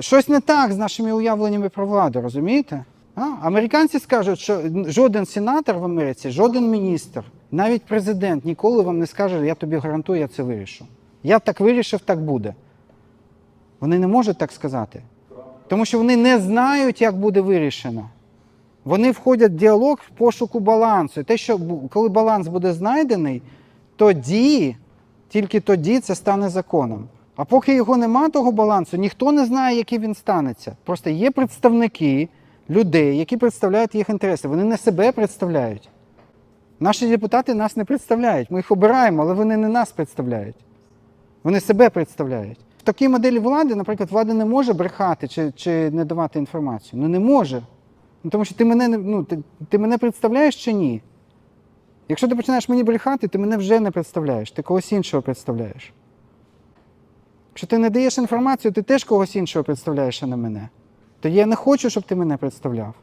Щось не так з нашими уявленнями про владу, розумієте? А? Американці скажуть, що жоден сенатор в Америці, жоден міністр, навіть президент ніколи вам не скаже, я тобі гарантую, я це вирішу. Я так вирішив, так буде. Вони не можуть так сказати. Тому що вони не знають, як буде вирішено. Вони входять в діалог в пошуку балансу. І те, що коли баланс буде знайдений, тоді, тільки тоді це стане законом. А поки його нема, того балансу, ніхто не знає, який він станеться. Просто є представники людей, які представляють їх інтереси. Вони не себе представляють. Наші депутати нас не представляють. Ми їх обираємо, але вони не нас представляють. Вони себе представляють. В такій моделі влади, наприклад, влада не може брехати чи, чи не давати інформацію. Ну не може. Ну, тому що ти мене, ну, ти, ти мене представляєш чи ні? Якщо ти починаєш мені брехати, ти мене вже не представляєш, ти когось іншого представляєш. Якщо ти не даєш інформацію, ти теж когось іншого представляєш, а не мене. То я не хочу, щоб ти мене представляв.